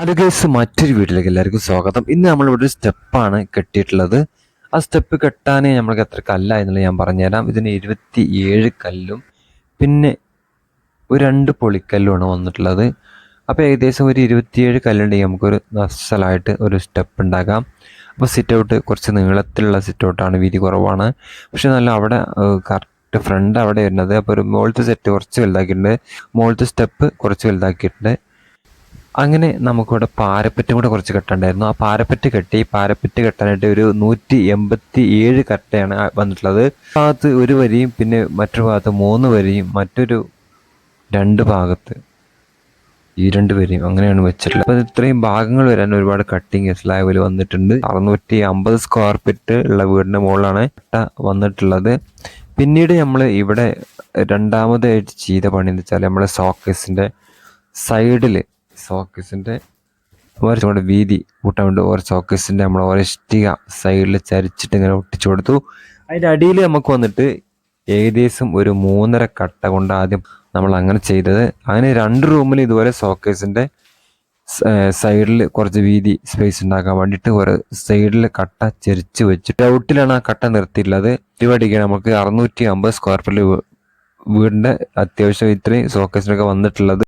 അത് കേസ് മറ്റൊരു വീട്ടിലേക്ക് എല്ലാവർക്കും സ്വാഗതം. ഇന്ന് നമ്മളിവിടെ ഒരു സ്റ്റെപ്പാണ് കെട്ടിയിട്ടുള്ളത്. ആ സ്റ്റെപ്പ് കെട്ടാൻ നമ്മൾക്ക് എത്ര കല്ലായെന്നുള്ളത് ഞാൻ പറഞ്ഞുതരാം. ഇതിന് ഇരുപത്തി ഏഴ് കല്ലും പിന്നെ ഒരു രണ്ട് പൊളിക്കല്ലുമാണ് വന്നിട്ടുള്ളത്. അപ്പോൾ ഏകദേശം ഒരു ഇരുപത്തിയേഴ് കല്ലുണ്ടെങ്കിൽ നമുക്കൊരു നസ്സലായിട്ട് ഒരു സ്റ്റെപ്പ് ഉണ്ടാക്കാം അപ്പോൾ സിറ്റ് ഔട്ട് കുറച്ച് നീളത്തിലുള്ള സിറ്റ് ഔട്ടാണ് വീതി കുറവാണ്. പക്ഷെ നല്ല അവിടെ കറക്റ്റ് ഫ്രണ്ട് അവിടെ വരുന്നത്. അപ്പോൾ ഒരു മുകളിലത്തെ സെറ്റ് കുറച്ച് വലുതാക്കിയിട്ടുണ്ട്. മുകളിലത്തെ സ്റ്റെപ്പ് കുറച്ച് വലുതാക്കിയിട്ടുണ്ട്. അങ്ങനെ നമുക്കിവിടെ പാരപ്പറ്റും കൂടെ കുറച്ച് കെട്ടണ്ടായിരുന്നു. ആ പാരപ്പറ്റ് കെട്ടി പാരപ്പറ്റ് കെട്ടാനായിട്ട് ഒരു നൂറ്റി എൺപത്തി ഏഴ് കട്ടയാണ് വന്നിട്ടുള്ളത്. ഭാഗത്ത് ഒരു വരിയും പിന്നെ മറ്റൊരു ഭാഗത്ത് മൂന്ന് വരിയും മറ്റൊരു രണ്ട് ഭാഗത്ത് ഈ രണ്ട് വരിയും അങ്ങനെയാണ് വെച്ചിട്ടുള്ളത്. അപ്പോൾ ഇത്രയും ഭാഗങ്ങൾ വരാൻ ഒരുപാട് കട്ടിങ് സ്ലാബിൽ വന്നിട്ടുണ്ട്. അറുന്നൂറ്റി അമ്പത് സ്ക്വയർ ഫീറ്റ് ഉള്ള വീടിന്റെ മുകളിലാണ് കട്ട വന്നിട്ടുള്ളത്. പിന്നീട് നമ്മൾ ഇവിടെ രണ്ടാമതായിട്ട് ചെയ്ത പണി എന്ന് വെച്ചാൽ നമ്മുടെ സോക്കേസിന്റെ സൈഡിൽ സോക്കേസിന്റെ ഒരു ചുവട് വീതി കൂട്ടാൻ വേണ്ടി ഓരോ സോക്കസിന്റെ നമ്മൾ ഓരോ ഇഷ്ടിക സൈഡിൽ ചരിച്ചിട്ട് ഇങ്ങനെ ഒട്ടിച്ചു കൊടുത്തു. അതിന്റെ അടിയിൽ നമുക്ക് വന്നിട്ട് ഏകദേശം ഒരു മൂന്നര കട്ട കൊണ്ട് ആദ്യം നമ്മൾ അങ്ങനെ ചെയ്തത്. അങ്ങനെ രണ്ട് റൂമിൽ ഇതുപോലെ സോക്കേസിന്റെ സൈഡിൽ കുറച്ച് വീതി സ്പേസ് ഉണ്ടാക്കാൻ വേണ്ടിയിട്ട് ഒരു സൈഡിൽ കട്ട ചെരിച്ച് വെച്ചിട്ട് ഔട്ടിലാണ് ആ കട്ട നിർത്തിയിട്ടുള്ളത്. പരിപാടിക്ക് നമുക്ക് അറുന്നൂറ്റി അമ്പത് സ്ക്വയർ ഫീറ്റ് വീടിന്റെ അത്യാവശ്യം ഇത്രയും സോക്കേസിനൊക്കെ വന്നിട്ടുള്ളത്.